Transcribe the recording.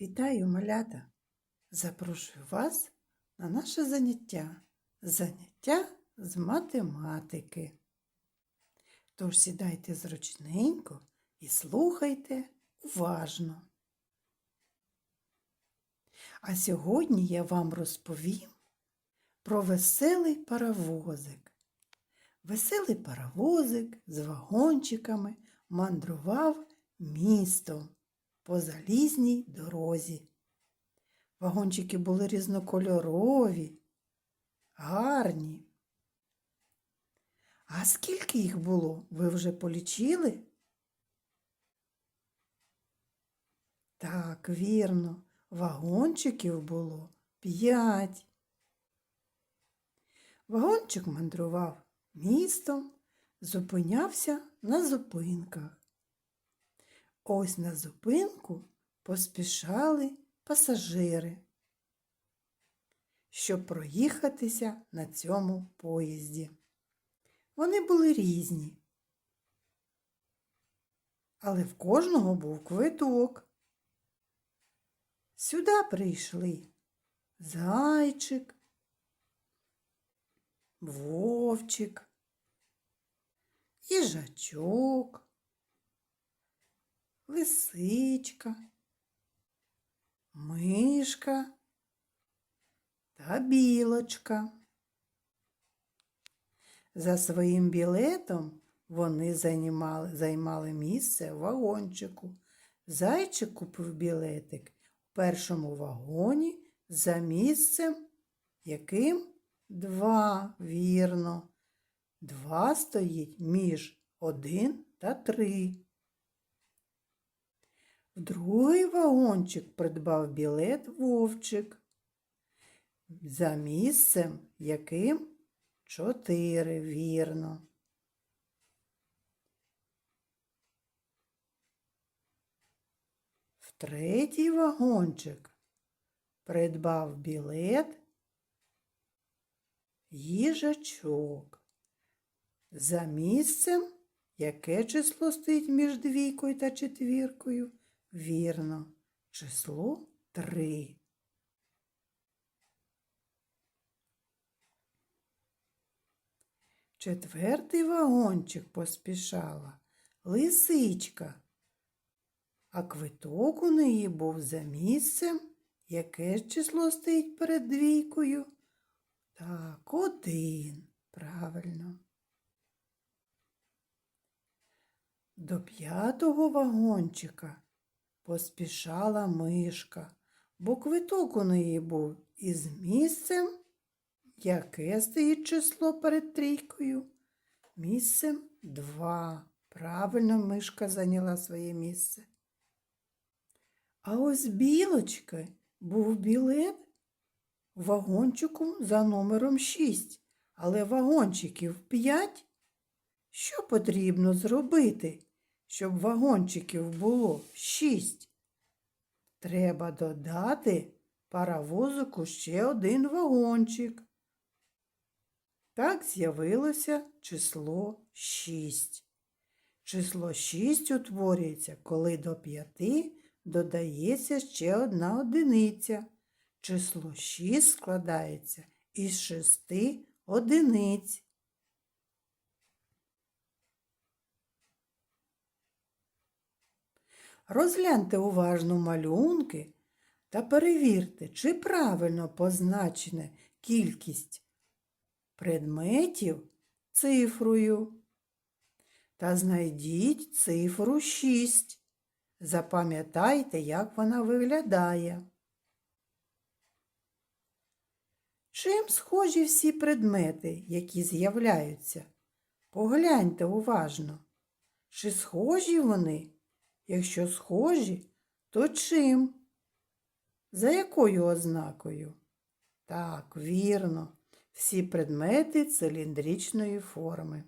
Вітаю, малята! Запрошую вас на наше заняття. Заняття з математики. Тож сідайте зручненько і слухайте уважно. А сьогодні я вам розповім про веселий паровозик. Веселий паровозик з вагончиками мандрував містом по залізній дорозі. Вагончики були різнокольорові, гарні. А скільки їх було, ви вже полічили? Так, вірно, вагончиків було п'ять. Вагончик мандрував містом, зупинявся на зупинках. Ось на зупинку поспішали пасажири, щоб проїхатися на цьому поїзді. Вони були різні, але в кожного був квиток. Сюди прийшли зайчик, вовчик, їжачок, лисичка, мишка та білочка. За своїм білетом вони займали, займали місце в вагончику. Зайчик купив білетик в першому вагоні за місцем, яким два, вірно. Два стоїть між один та три. Другий вагончик придбав білет вовчик. За місцем яким чотири, вірно. В третій вагончик придбав білет їжачок. За місцем, яке число стоїть між двійкою та четвіркою? Вірно, число три. Четвертий вагончик поспішала лисичка, а квиток у неї був за місцем, яке число стоїть перед двійкою. Так, один, правильно. До п'ятого вагончика поспішала мишка, бо квиток у неї був із місцем, яке стоїть число перед трійкою. Місцем два. Правильно мишка зайняла своє місце. А ось білочки був білет в вагончику за номером 6, але вагончиків 5. Що потрібно зробити, щоб вагончиків було 6? Треба додати паровозику ще один вагончик. Так з'явилося число 6. Число 6 утворюється, коли до 5 додається ще одна одиниця. Число 6 складається із 6 одиниць. Розгляньте уважно малюнки та перевірте, чи правильно позначена кількість предметів цифрою. Та знайдіть цифру 6. Запам'ятайте, як вона виглядає. Чим схожі всі предмети, які з'являються? Погляньте уважно. Чи схожі вони? Якщо схожі, то чим? За якою ознакою? Так, вірно, всі предмети циліндричної форми.